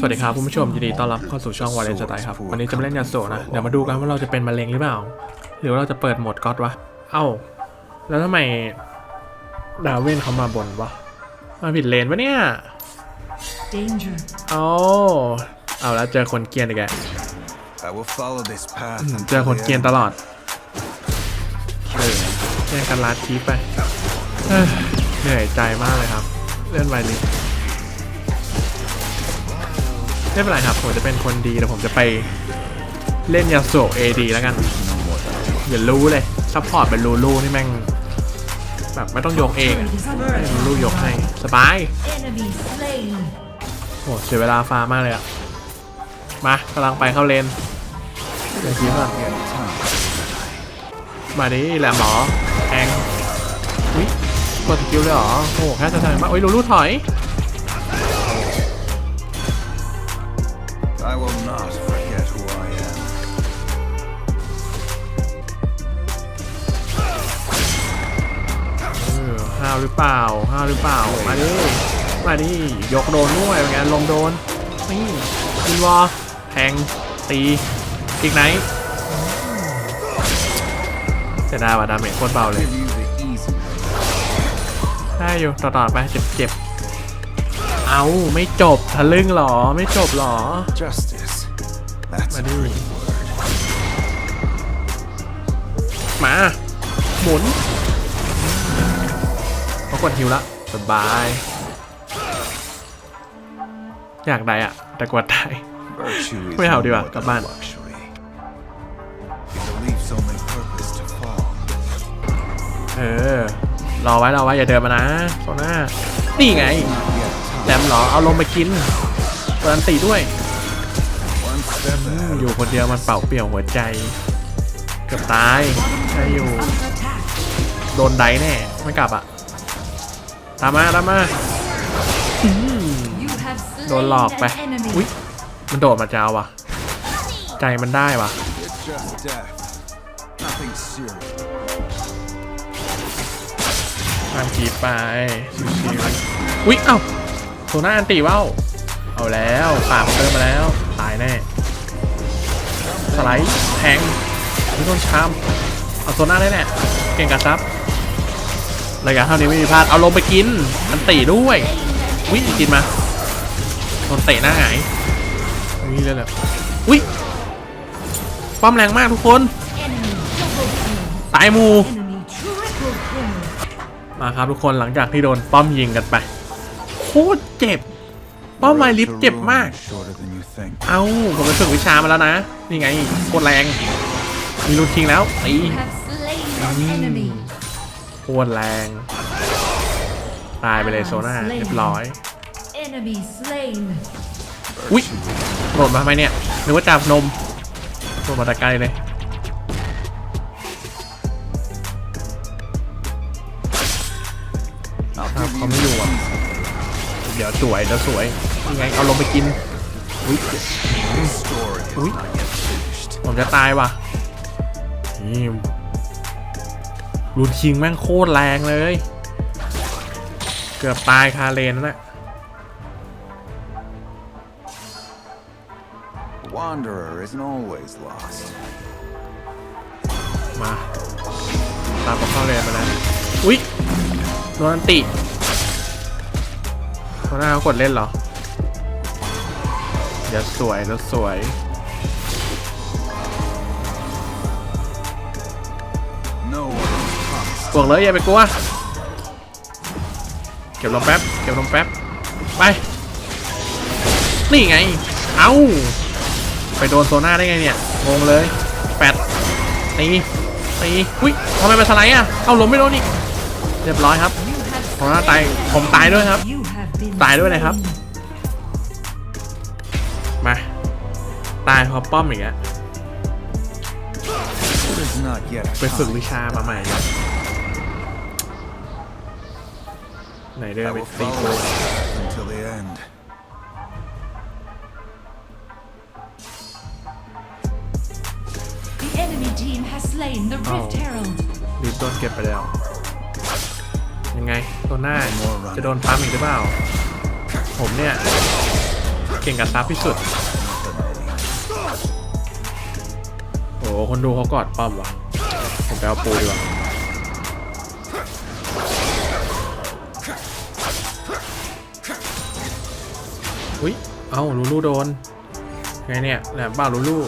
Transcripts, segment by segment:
สวัสดีครับคุณผู้ชมยินดีต้อนรับเข้าสู่ช่องวาเลนสไตล์ครับ วันนี้จะมาเล่นยาโซนะ เดี๋ยวมาดูกันว่าเราจะเป็นมะเร็งหรือเปล่า หรือว่าเราจะเปิดโหมดก๊อตวะ เอ้า แล้วทำไม ดาวเวนเขามาบนวะ มาผิดเลนปะเนี่ย Danger. เอาเอาแล้วเจอคนเกรียนอีกแก I will follow this path เจอ until คน the เกรียน end. ตลอดเออแย่งกันลาดทีไปเอ้ยเหนื่อยใจมากเลยครับ เล่นไวลิส ไม่เป็นไรครับ ผมจะเป็นคนดีแต่ผมจะไปเล่นยาโซเอดีแล้วกันอย่ารู้เลยซัพพอร์ตเป็นลูลูนี่แม่ง แบบไม่ต้องยกเองลูลูยกให้สบายโอ้เสียเวลาฟาร์มากเลยอะมากำลังไปเข้าเลนเดี๋ยวคิดก่อนมาดิแหลมหมอแทงอุ้ยกดสกิลเลยเหรอโอ้โหแค่จะทำมาโอ้ยลูลูถอย not forget who I am. เออห้าวหรือเปล่าห้าวหรือเปล่า มาดิ มาดิ ยกโดนด้วยเป็นไงลมโดน นี่อินวอลแทง ตีอีกไหนเสียดายว่ะดาเมจโคตรเบาเลย Give you the easy way. ได้อยู่ ต่อต่อๆไปเจ็บเจ็บๆ เอาไม่จบทะลึ่งเหรอ ไม่จบเหรอ Justice. That's a Mà đi. pretty word. มา หมุนเขากดฮิวละสบาย อยากได้อะแต่กดได้ Virtue is ไม่เอาดีกว่า more กลับ than บ้าน luxury. It believes only purpose to fall. เออ รอไว้ รอไว้ อย่าเดินมานะโซน่านี่ไง Yet แหลมเหรอ เอาลงไปกินเปิดอันตีด้วย one step อืม ahead. อยู่คนเดียวมันเป่าเปลี่ยวหัวใจเกือบตายใช่อยู่ Under attack. โดนไดแน่ไม่กลับอะตามมาตามมา You have slain โดนหลอกไป an enemy. อุ้ยมันโดดมาเจ้าว่ะใจมันได้ว่ะ It's just death. Nothing serious. ตามขีไปชิวๆอุ้ยเอ้าโซน่าอันตีว่าวเอาแล้วปาบเติมมาแล้ว ตายแน่ สไลด์แทงไม่โดนชามเอาโซน่าได้แน่เก่งกับซับระยะเท่านี้ไม่มีพลาดเอาลงไปกินอันตีด้วยอุ้ยกินมาโดนเตะหน้าหงายอุ้ยเลยแหละอุ้ยป้อมแรงมากทุกคนตายมูมาครับทุกคนหลังจากที่โดนป้อมยิงกันไปโคตรเจ็บ ป้อมไมลิฟเจ็บมาก เอ้าผมไปฝึกวิชามาแล้วนะ นี่ไงโคตรแรง มีรูนคิงแล้วตีโคตรแรง ตายไปเลยโซน่าเรียบร้อย อุ๊ยโหลดมาทำไมเนี่ยนึกว่าจับนมโหลดมาแต่ไกลเลยเขาไม่อยู่อะ เดี๋ยวสวยเดี๋ยวสวยยังไงเอาลงไปกินอุ๊ย This story is Ui. not yet finished. ผมจะตายว่ะนี่รูนคิงแม่งโคตรแรงเลย เกือบตายคาเลนนั่นแหละ The wanderer isn't always lost. มาตามผมเข้าเลนมาแล้วอุ๊ยโดนอันติ เขาหน้าเขากดเล่นเหรอเดี๋ยวสวยเดี๋ยวสวย No one is promised. บวกเลยอย่าไปกลัว เก็บลมแป๊บ เก็บลมแป๊บ ไป นี่ไง เอ้า ไปโดนโซน่าได้ไงเนี่ย งงเลยแปดตีตีอุ้ยทำไมมาสไลด์อะ เอาล้มไม่โดนอีก เรียบร้อยครับโซน่าตาย ผมตายด้วยครับ ตายด้วยนะครับ slain. มา ตายเพราะป้อมอีกแล้ว It is not yet ไปฝึก time. วิชามาใหม่ครับไหนเดิน I ไป will ตี follow โก this path until the end. The enemy team has slain the Rift Oh. Herald. รีบโดนเก็บไปแล้ว ยังไงตัวหน้าจะโดนปั๊มอีกหรือเปล่า ผมเนี่ย เก่งกับซับที่สุด โอ้โหคนดูเขากอดป้อมว่ะ ผมไปเอาปูดีกว่าอุ้ย เอาลูลูโดน ไงเนี่ยแหลมเปล่าลูลู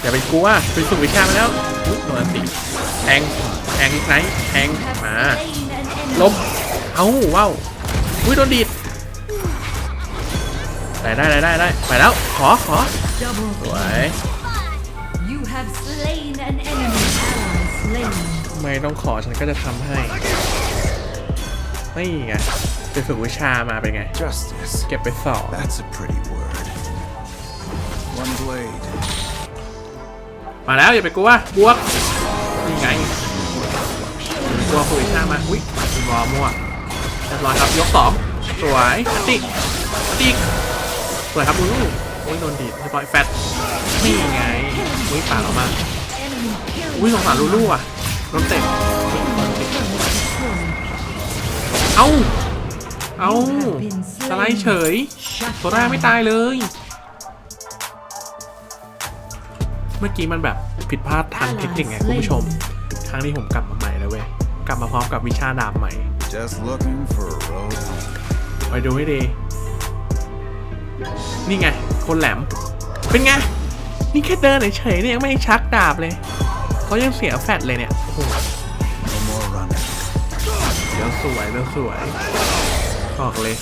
อย่าไปกลัวไปฝึกวิชามาแล้วอุ๊ยโดนติแทงแทงอีกไหนแทงมาล้มเอ้าว้าวอุ้ยโดนดีด ได้ได้ได้ได้ได้ไปแล้ว ขอขอ Double สว kill. ย You have slain an enemy. Ally slain. ไม่ต้องขอฉันก็จะทำให้นี่ไงไปฝึกวิชามาเป็นไง Justice. เก็บไปสอบ That's a pretty word. One blade. มาแล้วอย่าไปกลัวบวกนี่ไงกลัวฝึกวิชามาอุ้ยคุณบอมั่วเรียบร้อยครับยกสองสวยอันติอันติ สวยครับอู้โอ้ยโดนดีดเรียบร้อยแฟตนี่ไงอุ้ยป่าดออกมา Enemy kill. อุ้ยสงสารลูลูอะโดนเตะ Destroyed. เอ้าเอ้า You have been สไลด์เฉ slain. ย Shut โซด้าไม่ตายเลย เมื่อกี้มันแบบผิดพลาดทางเทคนิคไงคุณผู้ชม ครั้งนี้ผมกลับมาใหม่แล้วเว้ย กลับมาพร้อมกับวิชาดาบใหม่ Just looking for a road home. ไปดูให้ดี นี่ไง คนแหลม เป็นไง นี่แค่เดินเฉยๆเนี่ยยังไม่ชักดาบเลยเขายังเสียแฟตเลยเนี่ย โอ้โหเดี๋ยวสวยเดี๋ยวสวยบอกเลย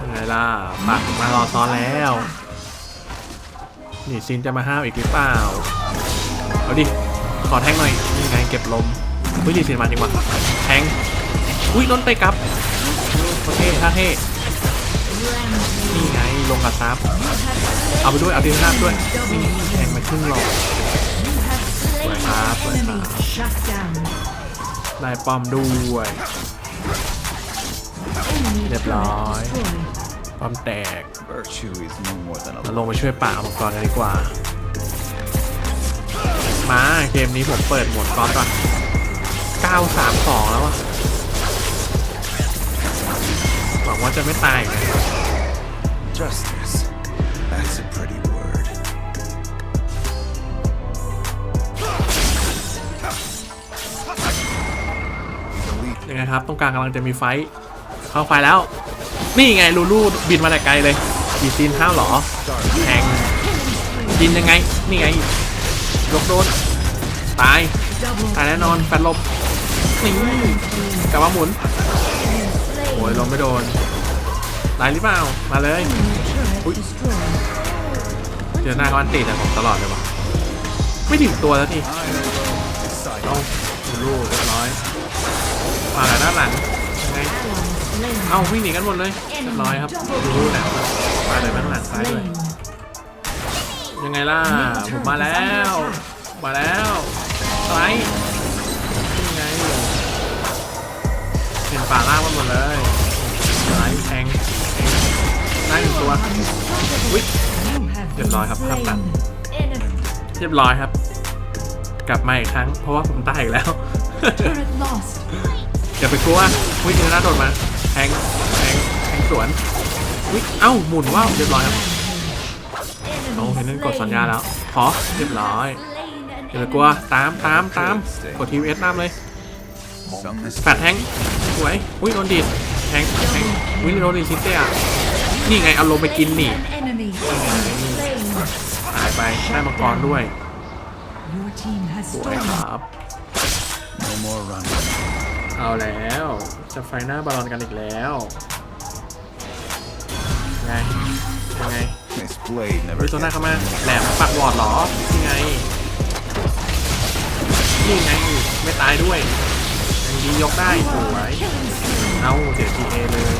ยังไงล่ะปักมารอซ้อนแล้ว นี่ซินจะมาห้ามอีกหรือเปล่า เอาดิ ขอแทงหน่อยนี่ไงเก็บลมเฮ้ยดีซินมาจริงว่ะแทง อุ้ยโดนเตะกลับโอเคท่าเท่ นี่ไงลงกับซับเอาไปด้วยเอาดีนาด้วยนี่แทงมาครึ่งหลอด You have slain Wait, an wait, enemy. wait. Shut down. ได้ปอมด้วย Enemy Đẹp turret rồi. destroyed. ป้อมแตกเราลงไปช่วยป่ามังกรกันดีกว่า มาเกมนี้ผมเปิดหมดก๊อตก่อน932 แล้วอะ วังว่าจะไม่ตายอีกนะ justice. That's a pretty word. ยังไงครับ ตรงกลางกำลังจะมีไฟท์เข้าไฟแล้ว นี่ไงลูลูบินมาแต่ไกลเลยกีซีนห้าวเหรอแทงจินยังไง นี่ไงยกโดนตาย Double ตายแน่นอนแฟนลบนี่กลับมาหมุน slain. โอ้ยลงไม่โดน ตายหรือเปล่า มาเลย Turret destroyed. เจอหน้าก็อันติแต่ผมตลอดเลยวะไม่ถึงตัวแล้วที Decide. เอาลูกเรียบร้อยมาแล้วด้านหลังไงเอ้าวิ่งหนีกันหมดเลยเรียบร้อยครับลูกหนาวมาเลยด้านหลังซ้ายด้วยยังไงล่ะผมมาแล้ว มาแล้วไลด์ยังไงเห็นป่าล่างมันหมดเลย หนึ่งตัวอุ๊ย You have เรียบร้อยครับ been ภาพตัด slain. Enemy เรียบร้อยครับ กลับมาอีกครั้ง เพราะว่าผมตายอีกแล้ว turret lost. อย่าไปกลัววิ่งหน้าโดดมาแทงแทงแทงสวนวิเอ้าหมุนว่าวเรียบร้อยครับ Enemy โอ้เห็นนั่นกดสัญญาณแล้วขอเรียบร้อย slain an อย่าไปกลัวตามตามตามกดทีวีเอสตามเลย Some แฟดแทงสวยอุ้ยโดนดีดแทงแทงวิโดนดีซิเต้อะ นี่ไงเอาลงไปกินนี่ An enemy slain. ตายไปได้มังกรด้วยสวยครับเอาแล้วจะไฟหน้าบอลอนกันอีกแล้วไงยังไง This blade เฮ้ never ยตัวหน้าเข้ามาแหลมปักวอร์ดเหรอนี่ไงนี่ไงไม่ตายด้วยยังดียกได้สวยเอาเสียทีเอเลย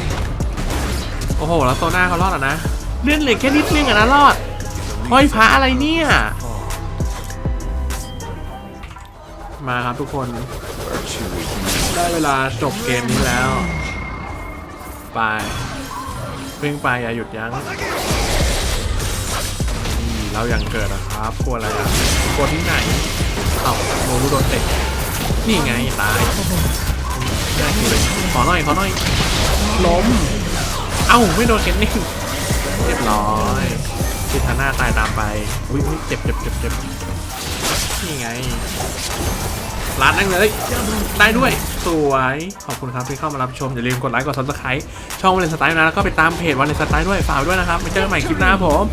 อ้โห แล้วตัวหน้าเขารอดอะนะ เลื่อนเหลือแค่นิดนึงอะนะรอดห้อยพระอะไรเนี่ย มาครับทุกคน ได้เวลาจบเกมนี้แล้ว ไปเพิ่งไปอย่าหยุดยั้งนี่เรายังเกิดนะครับ กลัวอะไรอะกลัวที่ไหน เอ้าโนรูโดนเตะนี่ไงตายได้เลยขอหน่อยขอหน่อยล้ม เอ้าไม่โดนเคนนิ่งเรียบร้อยทิทาน่าตายตามไปอุ้ยอุ๊ยเจ็บเจ็บเจ็บเจ็บนี่ไงร้านนั่งเลยได้ด้วย สวย ขอบคุณครับที่เข้ามารับชม อย่าลืมกดไลค์กด subscribe ช่องวันเลนสไตล์นะแล้วก็ไปตามเพจวันเลนสไตล์ด้วยฝากด้วยนะครับไปเจอกันใหม่คลิปหน้าผม